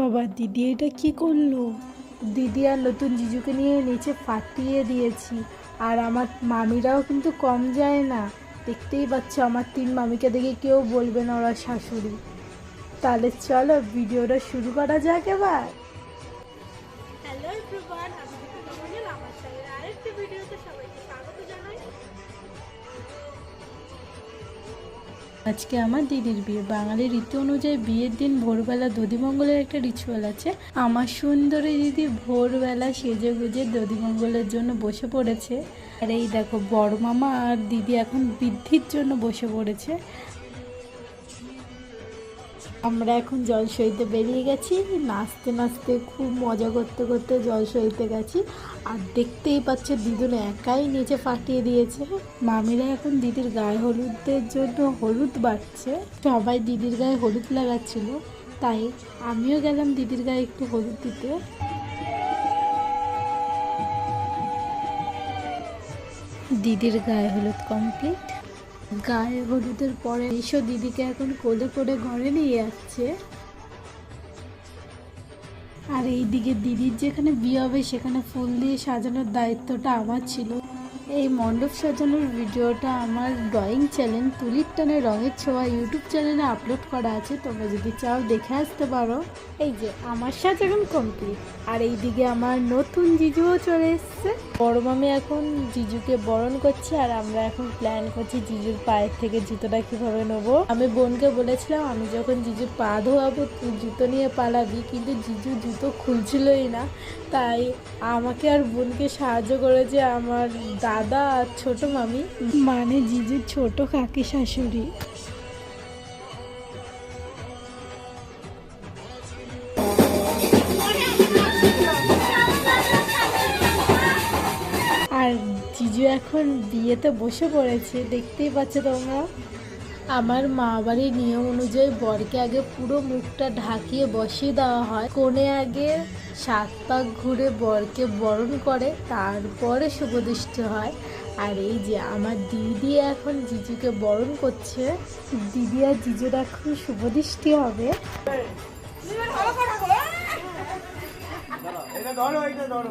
বাবা, দিদি এটা কি করল? দিদি আর নতুন জিজুকে নিয়ে নিচে ফাটিয়ে দিয়েছি। আর আমার মামিরাও কিন্তু কম যায় না। দেখতেই পাচ্ছ আমার তিন মামিকে দেখে কেউ বলবে না ওরা শাশুড়ি। তাহলে চলো ভিডিওটা শুরু করা যাক এবার। হ্যালো এভরিওয়ান আমি আমার আরেকটি ভিডিওতে সবাইকে স্বাগত জানাই। আজকে আমার দিদির বিয়ে। বাঙালির রীতি অনুযায়ী বিয়ের দিন ভোরবেলা দধিমঙ্গলের একটা রিচুয়াল আছে। আমার সুন্দরী দিদি ভোরবেলা সেজে গুজে দধিমঙ্গলের জন্য বসে পড়েছে। আর এই দেখো, বড় মামা আর দিদি এখন বৃদ্ধির জন্য বসে পড়েছে। আমরা এখন জল সইতে বেরিয়ে গেছি, নাচতে নাচতে খুব মজা করতে করতে জল সইতে গেছি। আর দেখতেই পাচ্ছে দিদুন একাই নিচে ফাটিয়ে দিয়েছে। মামিরা এখন দিদির গায়ে হলুদের জন্য হলুদ বাড়ছে। সবাই দিদির গায়ে হলুদ লাগাচ্ছিল, তাই আমিও গেলাম দিদির গায়ে একটু হলুদ দিতে। দিদির গায়ে হলুদ কমপ্লিট গায়ে হলুদের পরে এসো দিদিকে এখন কোলে করে ঘরে নিয়ে যাচ্ছে আর এইদিকে দিদির যেখানে বিয়ে হবে, সেখানে ফুল দিয়ে সাজানোর দায়িত্বটা আমার ছিল। এই মণ্ডপ সাজানোর ভিডিওটা আমার ড্রয়িং চ্যানেল তুলির টানে রঙের ছোঁয়া ইউটিউব চ্যানেলে আপলোড করা আছে, তোমরা যদি চাও দেখে আসতে পারো। এই যে আমার সাজানো কমপ্লিট আর এইদিকে আমার নতুন জিজুও চলে এসছে। বড় মামি এখন জিজুকে বরণ করছে, আর আমরা এখন প্ল্যান করছি জিজুর পায়ের থেকে জুতোটা কীভাবে নেব। আমি বোনকে বলেছিলাম, আমি যখন জিজুর পা ধোয়াবো, তুই জুতো নিয়ে পালাবি। কিন্তু জিজু জুতো খুলছিলই না। তাই আমাকে আর বোনকে সাহায্য করেছে আমার দাদা আর ছোট মামি। মানে জিজুর ছোট কাকি শাশুড়ি। আর জিজু এখন বিয়েতে বসে পড়েছে, দেখতেই পাচ্ছ তোমরা। আমার মা বাড়ির নিয়ম অনুযায়ী বরকে আগে পুরো মুখটা ঢাকিয়ে বসিয়ে দেওয়া হয়। কোণে আগে সাত পাক ঘুরে বরকে বরণ করে তারপরে শুভদৃষ্টি হয়। আর এই যে আমার দিদি এখন জিজুকে বরণ করছে দিদি আর জিজুর এখন শুভদৃষ্টি হবে। এটা ধরো।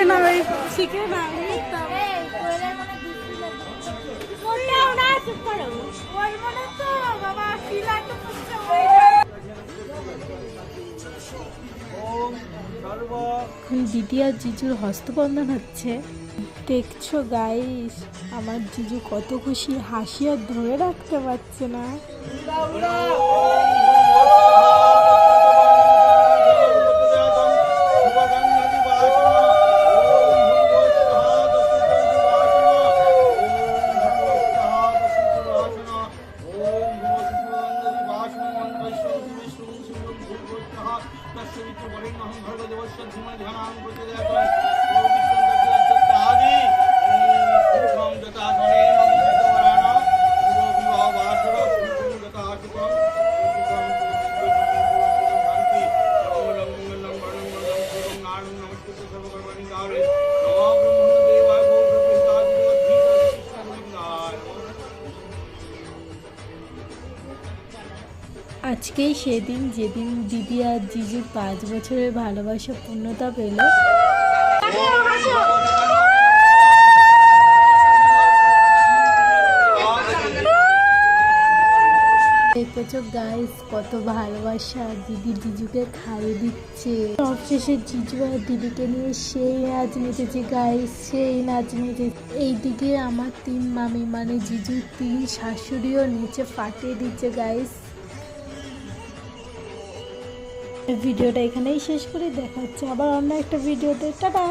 দেখে না ভাই? শিখে না দিদি আর জিজুর হস্তবন্ধন হচ্ছে। দেখছ গাইস আমার জিজু কত খুশি হাসি আর ধরে রাখতে পারছে না। তস্যমিত্র বরেণ্য হং ভর্গ দেবস্য ধীমা ধ্যানাং প্রচোদয়াত আদি ওম যথা ধনেন অভিষিত বরাণ পুরো বিবাহ বাসর যথা আটুকম শান্তি ওম লং মঙ্গলং বরং মঙ্গলং পুরং নারং নমস্কৃত সর্বকর্মাণি কারে আজকেই সেদিন যেদিন দিদি আর জিজুর পাঁচ বছরের ভালোবাসা পূর্ণতা পেল গাইস কত ভালোবাসা দিদি জিজুকে খাইয়ে দিচ্ছে। সবশেষে জিজু আর দিদিকে নিয়ে সেই নাচ মেতেছে গাইস সেই নাচ মেতেছে এইদিকে আমার তিন মামি মানে জিজুর তিন শাশুড়িও নিচে ফাটিয়ে দিচ্ছে গাইস ভিডিওটা এখানেই শেষ করে। দেখা হচ্ছে আবার অন্য একটা ভিডিওতে। টাটা!